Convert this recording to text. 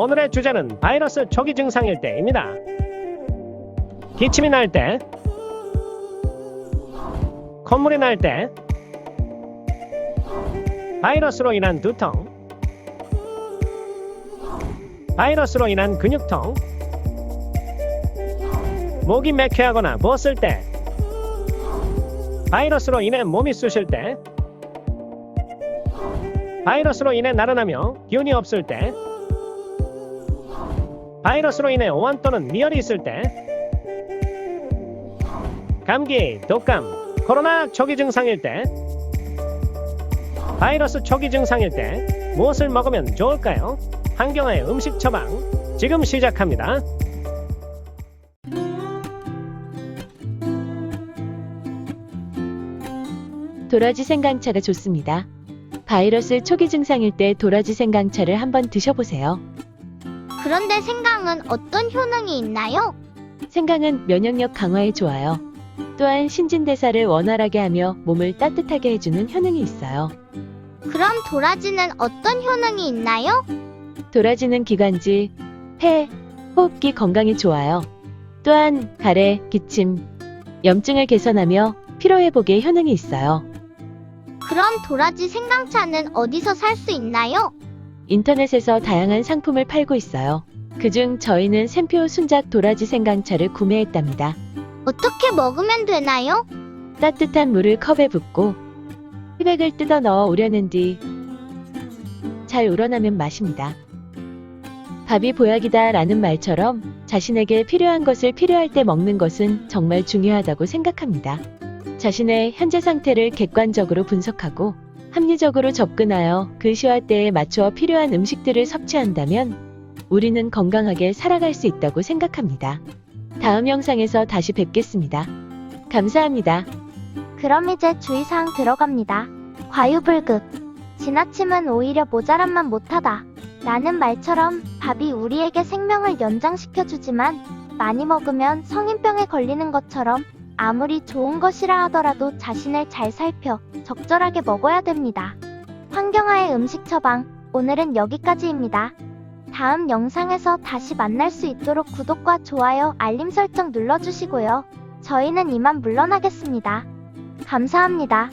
오늘의 주제는 바이러스 초기 증상일 때입니다. 기침이 날 때, 콧물이 날 때, 바이러스로 인한 두통, 바이러스로 인한 근육통, 목이 맥혀하거나 부었을 때, 바이러스로 인해 몸이 쑤실 때, 바이러스로 인해 나른하며 기운이 없을 때, 바이러스로 인해 오한 또는 미열이 있을 때, 감기, 독감, 코로나 초기 증상일 때, 바이러스 초기 증상일 때 무엇을 먹으면 좋을까요? 한경화의 음식 처방 지금 시작합니다. 도라지 생강차가 좋습니다. 바이러스 초기 증상일 때 도라지 생강차를 한번 드셔보세요. 그런데 생강은 어떤 효능이 있나요? 생강은 면역력 강화에 좋아요. 또한 신진대사를 원활하게 하며 몸을 따뜻하게 해주는 효능이 있어요. 그럼 도라지는 어떤 효능이 있나요? 도라지는 기관지, 폐, 호흡기 건강에 좋아요. 또한 가래, 기침, 염증을 개선하며 피로회복에 효능이 있어요. 그럼 도라지 생강차는 어디서 살 수 있나요? 인터넷에서 다양한 상품을 팔고 있어요. 그중 저희는 샘표 순작 도라지 생강차를 구매했답니다. 어떻게 먹으면 되나요? 따뜻한 물을 컵에 붓고 티백을 뜯어 넣어 우려낸 뒤 잘 우러나면 마십니다. 밥이 보약이다 라는 말처럼 자신에게 필요한 것을 필요할 때 먹는 것은 정말 중요하다고 생각합니다. 자신의 현재 상태를 객관적으로 분석하고 합리적으로 접근하여 그 시와 때에 맞추어 필요한 음식들을 섭취한다면 우리는 건강하게 살아갈 수 있다고 생각합니다. 다음 영상에서 다시 뵙겠습니다. 감사합니다. 그럼 이제 주의사항 들어갑니다. 과유불급. 지나침은 오히려 모자란만 못하다. 라는 말처럼 밥이 우리에게 생명을 연장시켜주지만 많이 먹으면 성인병에 걸리는 것처럼 아무리 좋은 것이라 하더라도 자신을 잘 살펴 적절하게 먹어야 됩니다. 환경화의 음식 처방, 오늘은 여기까지입니다. 다음 영상에서 다시 만날 수 있도록 구독과 좋아요, 알림 설정 눌러주시고요. 저희는 이만 물러나겠습니다. 감사합니다.